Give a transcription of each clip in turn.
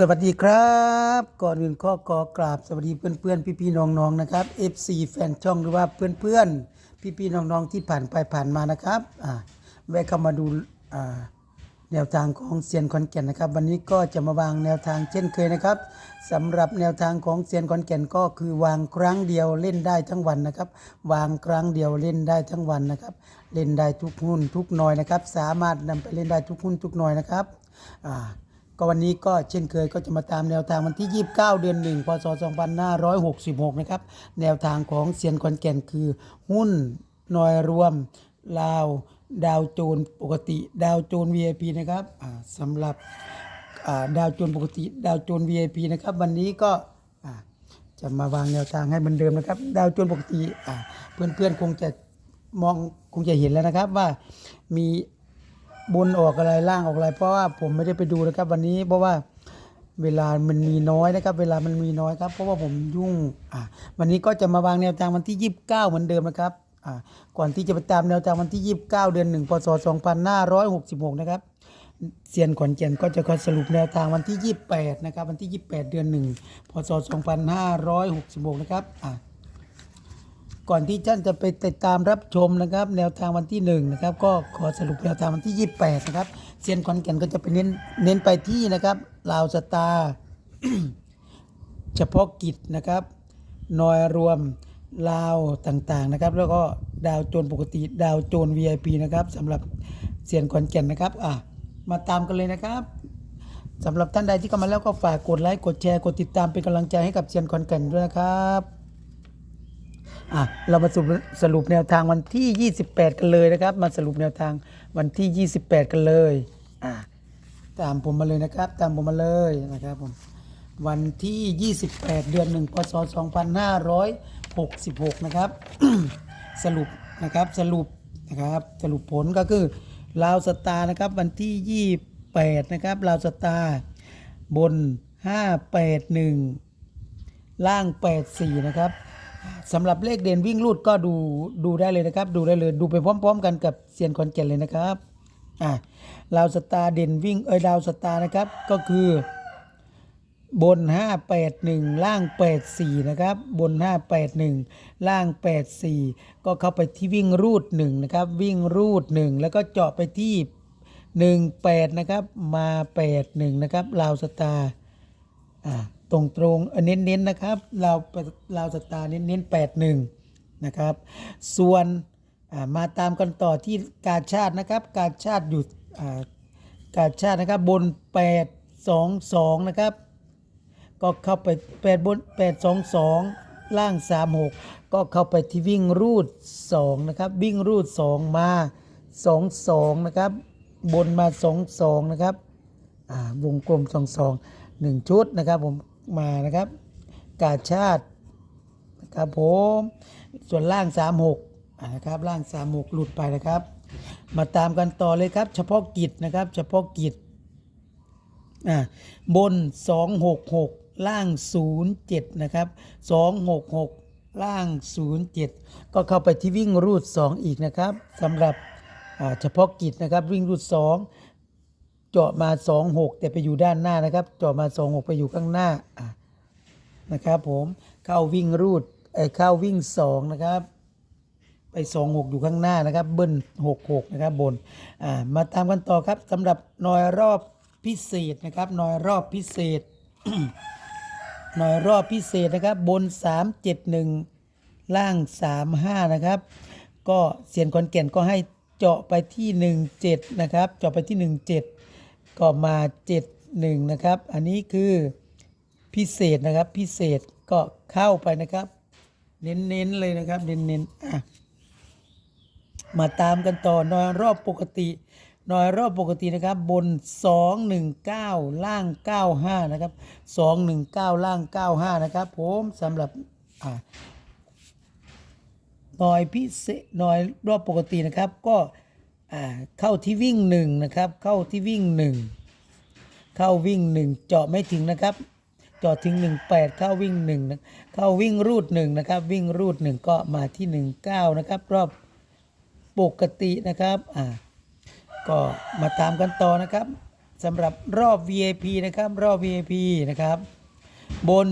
สวัสดีครับ ก่อนอื่นข้อกอกราบสวัสดีเพื่อนเพื่อนพี่พี่ๆน้องๆนะครับ FC แฟนช่องหรือว่าเพื่อนเพื่อนพี่พี่ๆน้องๆที่ผ่านไปผ่านมานะครับอ่าแวะเข้ามาดูอ่าแนวทางของเซียนขอนแก่นนะครับ วันนี้ก็จะมาวางแนวทางเช่นเคยนะครับสำหรับแนวทางของเซียนขอนแก่นก็คือวางครั้งเดียวเล่นได้ทั้งวันนะครับ วางครั้งเดียวเล่นได้ทั้งวันนะครับ เล่นได้ทุกหุ้นทุกหน่อยนะครับ สามารถนำไปเล่นได้ทุกหุ้นทุกหน่อยนะครับอ่า ก็วันนี้ก็เช่นเคยก็จะมาตามแนวทางวันที่ 29 เดือน 1 พศ 2566 นะครับ แนวทางของเซียนคอนแก่นคือ หุ้นนอยรวม ลาว ดาวโจนปกติ ดาวโจน VIP นะครับสำหรับดาวโจนปกติ ดาวโจน VIP นะครับ วันนี้ก็จะมาวางแนวทางให้เหมือนเดิมนะครับ ดาวโจนปกติเพื่อนๆคงจะมองคงจะเห็นแล้วนะครับว่ามี บนออกอะไรล่างออกอะไร เพราะว่าผมไม่ได้ไปดูนะครับ วันนี้เพราะว่าเวลามันมีน้อยนะครับ เวลามันมีน้อยครับ เพราะว่าผมยุ่งอ่าวันนี้ก็จะมาวางแนวทางวันที่ 29 เหมือนเดิมนะครับอ่าก่อนที่จะไปตามแนวทางวันที่ 29 เดือน1พศ2566 นะครับเซียนขอนแก่นก็จะขอสรุปแนวทางวันที่ 28 นะครับ วันที่ 28 เดือน 1 พศ 2566 นะครับอ่า ก่อนที่ท่านจะไปติดตามรับชมนะครับ แนวทางวันที่หนึ่งนะครับก็ขอสรุปแนวทางวันที่ 28 นะครับเซียนขอนแก่นก็จะไปเน้นเน้นไปที่นะครับลาวสตาร์เฉพาะกิจนะครับนอยรวมลาวต่างๆนะครับ แล้วก็ดาวโจนปกติดาวโจน VIP นะครับสำหรับเซียนขอนแก่นนะครับอะมาตามกันเลยนะครับสำหรับท่านใดที่เข้ามาแล้วก็ฝากกดไลค์กดแชร์กดติดตามเป็นกำลังใจให้กับเซียนขอนแก่นด้วยนะครับ อะเรามาสรุปสรุปแนวทางวันที่ 28 กันเลยนะครับ มาสรุปแนวทางวันที่ 28 กันเลยอะตามผมมาเลยนะครับ ตามผมมาเลยนะครับผมวันที่ 28 เดือน1พศ2566 นะครับ สรุปนะครับสรุปนะครับสรุปผลก็คือลาวสตาร์นะครับวันที่ 28 นะครับลาวสตาร์บน 581 ล่าง 84 นะครับ สำหรับเลขเด่นวิ่งลูดก็ดูดูได้เลยนะครับ ดูได้เลยดูไปพร้อม ๆ กันกับเซียนคอนแก่นเลยนะครับอ่าลาวสตาร์เด่นวิ่งเอ้ยดาวสตาร์นะครับก็คือบน 581 ล่าง 84 นะครับ บน 581 ล่าง 84 ก็เข้าไปที่วิ่งรูด 1 นะครับ วิ่งรูด 1 แล้วก็เจาะไปที่ 18 นะครับ มา 81 นะครับลาวสตาร์อ่า ตรงตรงๆเน้นๆนะครับเราเราสตาร์เน้นๆ81นะครับ ส่วนมาตามกันต่อที่กาชาตินะครับ กาชาติอยู่อ่ากาชาตินะครับบน 822 นะครับ ก็เข้าไป 8 บน 822 ล่าง 36 ก็เข้าไปที่วิ่งรูด 2 นะครับ วิ่งรูด 2 มา 22 นะครับ บนมา 22 นะครับวงกลม 22 1 ชุดนะครับผม มานะครับ กาชาตินะครับผมส่วนล่าง 36นะครับล่าง 36 หลุดไปนะครับ มาตามกันต่อเลยครับ เฉพาะกิจนะครับ เฉพาะกิจอ่าบน 266 ล่าง 07 นะครับ 266 ล่าง 07 ก็เข้าไปที่วิ่งรูด 2 อีกนะครับสำหรับเฉพาะกิจนะครับวิ่งรูด 2 เจาะมา 26 แต่ไปอยู่ด้านหน้านะครับ เจาะมา 26 ไปอยู่ข้างหน้านะครับผมเข้าวิ่งรูดเเข้าวิ่ง 2 นะครับ ไป 26 อยู่ข้างหน้านะครับ เบิ้ล66 นะครับบนมาตามกันต่อครับสำหรับหน่อยรอบพิเศษนะครับหน่อยรอบพิเศษหน่อยรอบพิเศษนะครับบน 371 ล่าง 35 นะครับ ก็เสียนคอนแก่นก็ให้เจาะไปที่ 17 นะครับ เจาะไปที่ 17 ก็มา 71 นะครับ อันนี้คือพิเศษนะครับ พิเศษก็เข้าไปนะครับ เน้นๆเลยนะครับ เน้นๆอะมาตามกันต่อนอยรอบปกตินอยรอบปกตินะครับ บน 219 ล่าง 95 นะครับ 219 ล่าง 95 นะครับผมสำหรับอ่านอยพิเศษนอยรอบปกตินะครับ ก็ เข้าที่วิ่งหนึ่งนะครับ เข้าที่วิ่งหนึ่งเข้าวิ่งหนึ่งเจาะไม่ถึงนะครับ เจาะถึง18เข้าวิ่งหนึ่งเข้าวิ่งรูดหนึ่งนะครับ วิ่งรูดหนึ่งก็มาที่19นะครับ รอบปกตินะครับอ่าก็มาตามกันต่อนะครับสำหรับรอบ VIP นะครับ รอบ VIP นะครับ บน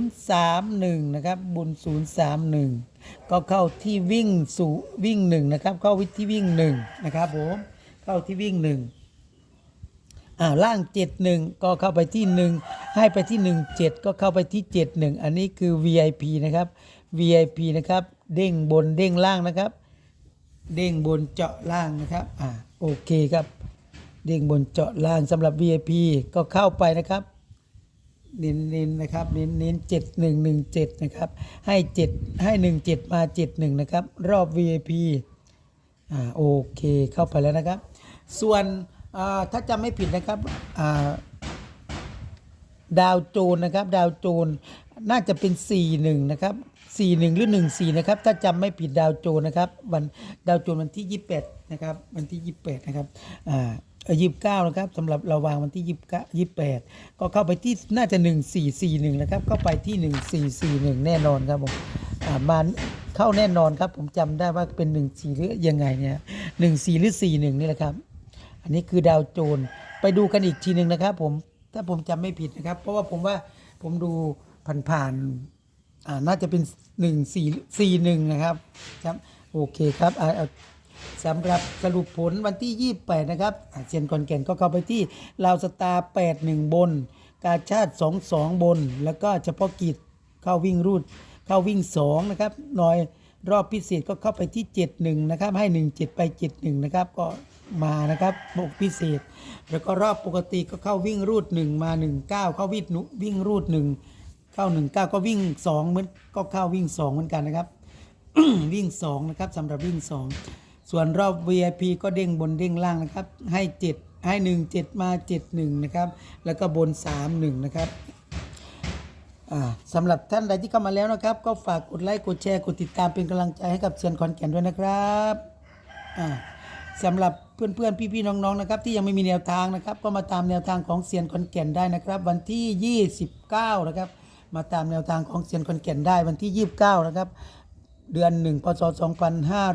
031 นะครับบน 031 ก็เข้าที่วิ่งสู่วิ่ง1นะครับ เข้าวิที่วิ่ง1นะครับผมเข้าที่วิ่ง1อ่าล่าง71ก็เข้าไปที่1ให้ไปที่17ก็เข้าไปที่71อันนี้คือ VIP นะครับ VIP นะครับ เด้งบนเด้งล่างนะครับ เด้งบนเจาะล่างนะครับอ่าโอเคครับ เด้งบนเจาะล่างสำหรับ VIP ก็เข้าไปนะครับ เน้นเน้นนะครับเน้นเน้นเจ็ดหนึ่งหนึ่งเจ็ดนะครับ ให้เจ็ดให้หนึ่งเจ็ดมาเจ็ดหนึ่งนะครับ รอบ VIP อ่าโอเคเข้าไปแล้วนะครับ ส่วนอ่าถ้าจำไม่ผิดนะครับอ่าดาวโจนนะครับ ดาวโจนน่าจะเป็น 41 นะครับ 41 หรือ 14 นะครับ ถ้าจำไม่ผิดดาวโจนนะครับ วันดาวโจนวันที่ 28 นะครับ วันที่ 28 นะครับอ่า ยี่สิบเก้านะครับสำหรับเราวางวันที่ยี่สิบเก้ายี่สิบแปดก็เข้าไปที่น่าจะหนึ่งสี่สี่หนึ่งนะครับ เข้าไปที่หนึ่งสี่สี่หนึ่งแน่นอนครับผมอ่ามาเข้าแน่นอนครับ ผมจำได้ว่าเป็นหนึ่งสี่หรือยังไงเนี่ยหนึ่งสี่หรือสี่หนึ่งนี่แหละครับ อันนี้คือดาวโจนไปดูกันอีกทีหนึ่งนะครับ ผมถ้าผมจำไม่ผิดนะครับ เพราะว่าผมว่าผมดูผ่านๆอ่าน่าจะเป็นหนึ่งสี่สี่หนึ่งนะครับครับโอเคครับอ่าเอา สำหรับสรุปผลวันที่ 28 นะครับเซียนคอนแก่นก็เข้าไปที่ลาวสตาร์ 81 บน กาชาติ 22 บน แล้วก็เฉพาะกิจเข้าวิ่งรูด เข้าวิ่ง 2 นะครับหน่อยรอบพิเศษก็เข้าไปที่ 71 นะครับ ให้ 17 ไป 71 นะครับ ก็มานะครับบกพิเศษ แล้วก็รอบปกติก็เข้าวิ่งรูด 1 มา 19 เข้าวิ่งวิ่งรูด 1 เข้า 19 ก็วิ่ง2เหมือนก็เข้าวิ่ง 2 เหมือนกันนะครับ วิ่ง 2 นะครับสำหรับวิ่ง 2 ส่วนรอบ VIP ก็เด้งบนเด้งล่างนะครับ ให้ 7 ให้ 1 7 มา 71 นะครับ แล้วก็บน 3 1 นะครับสำหรับท่านใดที่เข้ามาแล้วนะครับ ก็ฝากกดไลค์กดแชร์กดติดตามเป็นกำลังใจให้กับเซียนคอนแก่นด้วยนะครับสำหรับเพื่อนๆ พี่ๆ น้องๆ นะครับ ที่ยังไม่มีแนวทางนะครับ ก็มาตามแนวทางของเซียนคอนแก่นได้นะครับ วันที่ 29 นะครับ มาตามแนวทางของเซียนคอนแก่นได้วันที่ 29 นะครับ เดือน 1 พศ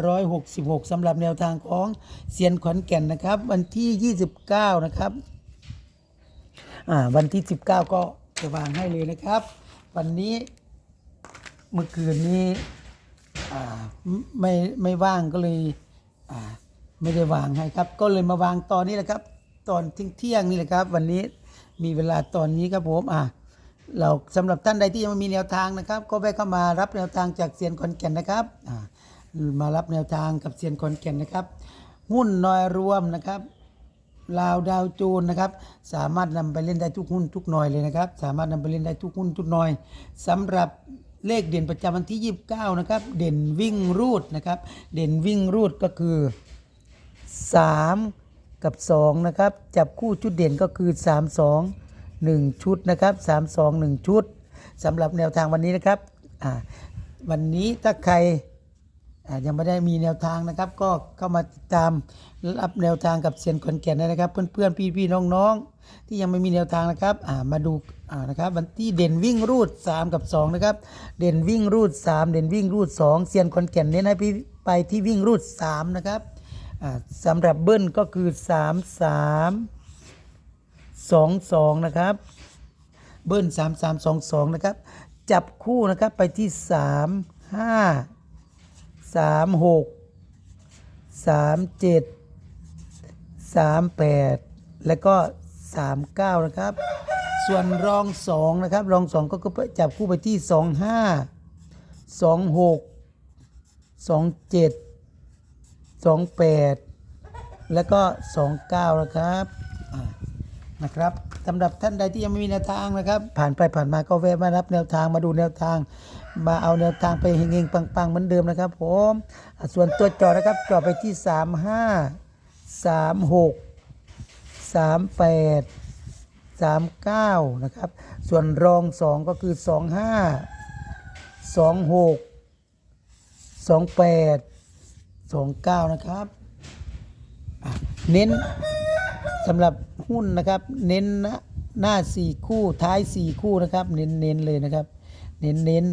2566สำหรับแนวทางของเซียนขอนแก่นนะครับ วันที่ 29 นะครับอ่าวันที่ 19 ก็จะวางให้เลยนะครับ วันนี้เมื่อคืนนี้อ่าไม่ไม่ว่างก็เลยอ่าไม่ได้วางให้ครับ ก็เลยมาวางตอนนี้แหละครับ ตอนเที่ยงนี่แหละครับ วันนี้มีเวลาตอนนี้ครับผมอ่า เราสำหรับท่านใดที่ยังไม่มีแนวทางนะครับ ก็แวะเข้ามารับแนวทางจากเซียนคอนแก่นนะครับมารับแนวทางกับเซียนคอนแก่นนะครับ หุ้นน้อยรวมนะครับลาวดาวโจูนนะครับ สามารถนำไปเล่นได้ทุกหุ้นทุกหน่อยเลยนะครับ สามารถนำไปเล่นได้ทุกหุ้นทุกหน่อยสำหรับเลขเด่นประจำวันที่ 29 นะครับ เด่นวิ่งรูดนะครับ เด่นวิ่งรูดก็คือ 3 กับ 2 นะครับ จับคู่ชุดเด่นก็คือ 3 2 1 ชุดนะครับ3 2 1 ชุดสำหรับแนวทางวันนี้นะครับวันนี้ถ้าใครยังไม่ได้มีแนวทางนะครับ ก็เข้ามาติดตามรับแนวทางกับเซียนขอนแก่นได้นะครับ เพื่อนๆพี่ๆน้องๆ ที่ยังไม่มีแนวทางนะครับมาดูานะครับวันที่เด่นวิ่งรูด 3 กับ 2 นะครับ เด่นวิ่งรูด 3 เด่นวิ่งรูด 2เซียนขอนแก่นเน้นให้พี่ไปที่วิ่งรูด 3 นะครับสำหรับเบิ้ลก็คือ 3 3 2 2 นะครับ เบิ้ล3 3 2 2 นะครับ จับคู่นะครับไปที่ 3 5 3 6 3 7 3 8 แล้วก็ 3 9 นะครับ ส่วนรอง 2 นะครับ รอง 2 ก็จับคู่ไปที่ 2 5 2 6 2 7สองแล้วก็สองเก้านะครับ นะครับสำหรับท่านใดที่ยังไม่มีแนวทางนะครับ ผ่านไปผ่านมาก็แวะมารับแนวทางมาดูแนวทาง มาเอาแนวทางไปเฮงๆปังๆเหมือนเดิมนะครับ ผมส่วนตัวจอนะครับจอไปที่ 3 5 3 6 3 8 3 9 นะครับ ส่วนรอง 2 ก็คือ 2 5 2 6 2 8สองเก้านะครับ เน้น สำหรับหุ้นนะครับเน้นหน้าหน้าสี่คู่ท้ายสี่คู่นะครับ เน้นเน้นเลยนะครับ เน้นเน้น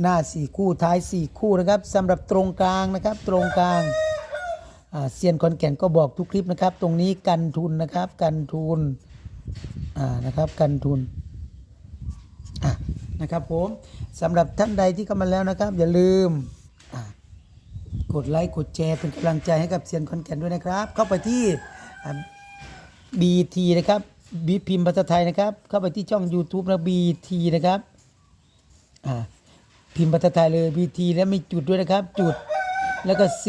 หน้าสี่คู่ท้ายสี่คู่นะครับสำหรับตรงกลางนะครับ ตรงกลางเซียนคอนแก่นก็บอกทุกคลิปนะครับ ตรงนี้กันทุนนะครับ กันทุนนะครับกันทุนนะครับผมสำหรับท่านใดที่เข้ามาแล้วนะครับ อย่าลืมกดไลค์กดแชร์เป็นกำลังใจให้กับเซียนคอนแก่นด้วยนะครับ เข้าไปที่ BT นะครับบีพิมพ์ภาษาไทยนะครับ เข้าไปที่ช่อง YouTube นะ BT นะครับอ่าพิมพ์ภาษาไทยเลย BT แล้วมีจุดด้วยนะครับ จุดแล้วก็ C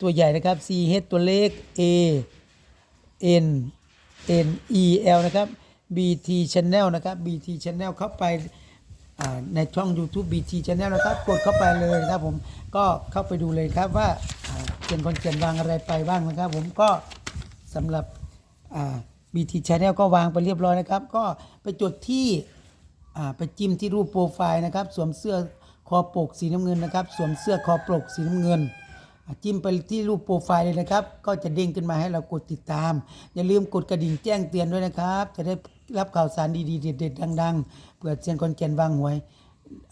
ตัวใหญ่นะครับ C H ตัวเล็ก A N N E L นะครับ BT Channel นะครับ BT Channel เข้าไปในช่อง YouTube BT Channel นะครับ กดเข้าไปเลยนะครับผมก็เข้าไปดูเลยครับว่าเขียนคนเขียนวางอะไรไปบ้างนะครับผมก็ สำหรับอ่า BT Channel ก็วางไปเรียบร้อยนะครับ ก็ไปจดที่ไปจิ้มที่รูปโปรไฟล์นะครับ สวมเสื้อคอปกสีน้ำเงินนะครับ สวมเสื้อคอปกสีน้ำเงิน จิ้มไปที่รูปโปรไฟล์เลยนะครับ ก็จะเด้งขึ้นมาให้เรากดติดตาม อย่าลืมกดกระดิ่งแจ้งเตือนด้วยนะครับ จะได้รับข่าวสารดีๆเด็ดๆดัง ๆเผื่อเซียนคนแก่นวางหวย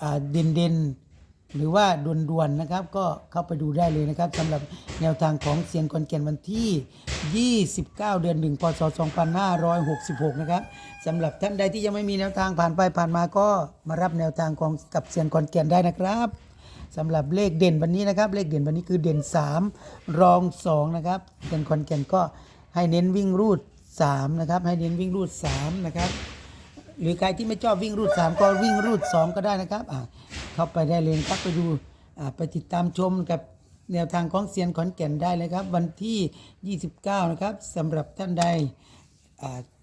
อ่าเด่นๆ หรือว่าด่วนๆนะครับ ก็เข้าไปดูได้เลยนะครับสำหรับแนวทางของเซียนคอนแก่นวันที่ 29 เดือน1พศ2566 นะครับสำหรับท่านใดที่ยังไม่มีแนวทางผ่านไปผ่านมาก็มารับแนวทางของกับเซียนคอนแก่นได้นะครับสำหรับเลขเด่นวันนี้นะครับ เลขเด่นวันนี้คือเด่น 3 รอง 2 นะครับเป็นคอนแก่นก็ให้เน้นวิ่งรูด3นะครับให้เน้นวิ่งรูด3นะครับ หรือใครที่ไม่ชอบวิ่งรูด 3 ก็วิ่งรูด 2 ก็ได้นะครับเข้าไปได้เลยครับไปดูไปติดตามชมกับแนวทางของเซียนขอนแก่นได้เลยครับ วันที่ 29 นะครับสำหรับท่านใด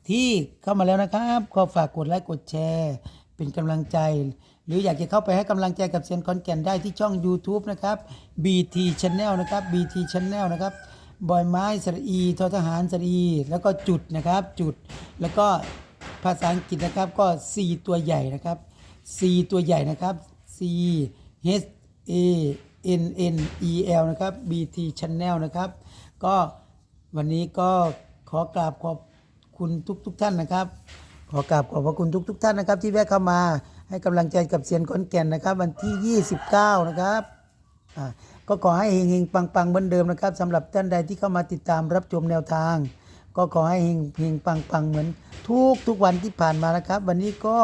ที่เข้ามาแล้วนะครับ ก็ฝากกดไลค์กดแชร์ เป็นกำลังใจ หรืออยากจะเข้าไปให้กำลังใจกับเซียนคอนแก่นได้ที่ช่อง YouTube นะครับ BT Channel นะครับ BT Channel นะครับบอยไม้สระอีทอทหารสระอี แล้วก็จุดนะครับจุดแล้วก็ ภาษาอังกฤษนะครับก็ C ตัวใหญ่นะครับ C ตัวใหญ่นะครับ C H A N N E L นะครับ BT Channel นะครับ ก็วันนี้ก็ขอกราบขอบคุณทุกทุกท่านนะครับ ขอกราบขอบพระคุณทุกทุกท่านนะครับ ที่แวะเข้ามาให้กำลังใจกับเซียนขอนแก่นนะครับ วันที่ 29 นะครับก็ขอให้เฮงๆปังๆเหมือนเดิมนะครับสำหรับท่านใดที่เข้ามาติดตามรับชมแนวทาง ก็ขอให้เฮงเฮงปังๆเหมือนทุกทุกวันที่ผ่านมานะครับ วันนี้ก็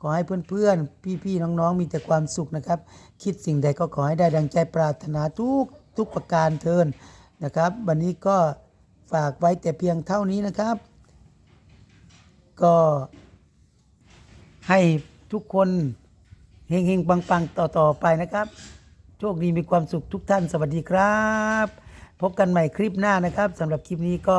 ขอให้เพื่อนๆ พี่ๆ น้องๆ มีแต่ความสุขนะครับ คิดสิ่งใดก็ขอให้ได้ดังใจปรารถนาทุกทุกประการเทินนะครับ วันนี้ก็ฝากไว้แต่เพียงเท่านี้นะครับ ก็ให้ทุกคนเฮงๆปังๆ ต่อๆ ไปนะครับ โชคดีมีความสุขทุกท่านสวัสดีครับ พบกันใหม่คลิปหน้านะครับสำหรับคลิปนี้ก็